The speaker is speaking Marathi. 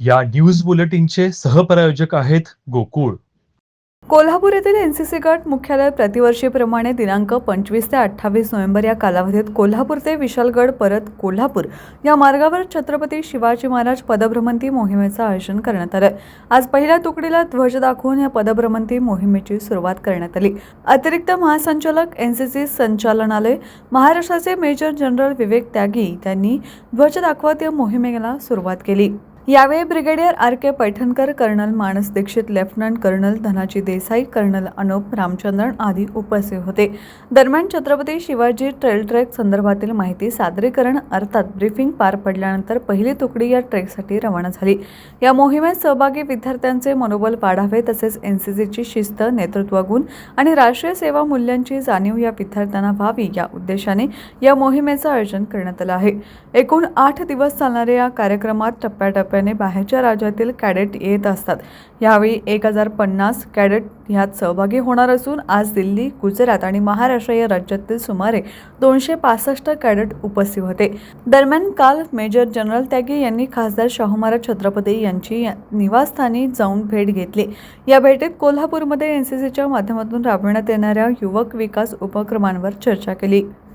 या न्यूज बुलेटिनचे सहप्रायोजक आहेत गोकुळ. कोल्हापूर येथील एनसीसी गट मुख्यालय प्रतिवर्षीप्रमाणे दिनांक पंचवीस ते अठ्ठावीस नोव्हेंबर या कालावधीत कोल्हापूर ते विशालगड परत कोल्हापूर या मार्गावर छत्रपती शिवाजी महाराज पदभ्रमंती मोहिमेचं आयोजन करण्यात आलं. आज पहिल्या तुकडीला ध्वज दाखवून या पदभ्रमंती मोहिमेची सुरुवात करण्यात आली. अतिरिक्त महासंचालक एनसीसी संचालनालय महाराष्ट्राचे मेजर जनरल विवेक त्यागी त्यांनी ध्वज दाखवत या मोहिमेला सुरुवात केली. यावेळी brigadier R K Paithankar colonel Manas Dikshit lieutenant colonel Dhanaji Desai colonel Anup Ramachandran आदी उपस्थित होते. दरम्यान छत्रपती शिवाजी ट्रेल ट्रेक संदर्भातील माहिती सादरीकरण अर्थात ब्रीफिंग पार पडल्यानंतर पहिली तुकडी या ट्रेकसाठी रवाना झाली. या मोहिमेत सहभागी विद्यार्थ्यांचे मनोबल वाढावे तसेच एनसीसीची शिस्त नेतृत्वगुण आणि राष्ट्रीय सेवा मूल्यांची जाणीव या विद्यार्थ्यांना व्हावी या उद्देशाने या मोहिमेचं आयोजन करण्यात आलं आहे. एकूण आठ दिवस चालणाऱ्या या कार्यक्रमात टप्प्याने बाहेरच्या राज्यातील कॅडेट येत असतात. यावेळी एक हजार पन्नास कॅडेट ह्यात सहभागी होणार असून आज दिल्ली गुजरात आणि महाराष्ट्र या राज्यातील सुमारे दोनशे पासष्ट कॅडेट उपस्थित होते. दरम्यान काल मेजर जनरल त्यागी यांनी खासदार शाहू महाराज छत्रपती यांची निवासस्थानी जाऊन भेट घेतली. या भेटीत कोल्हापूरमध्ये एन सी सीच्या माध्यमातून राबविण्यात येणाऱ्या युवक विकास उपक्रमांवर चर्चा केली.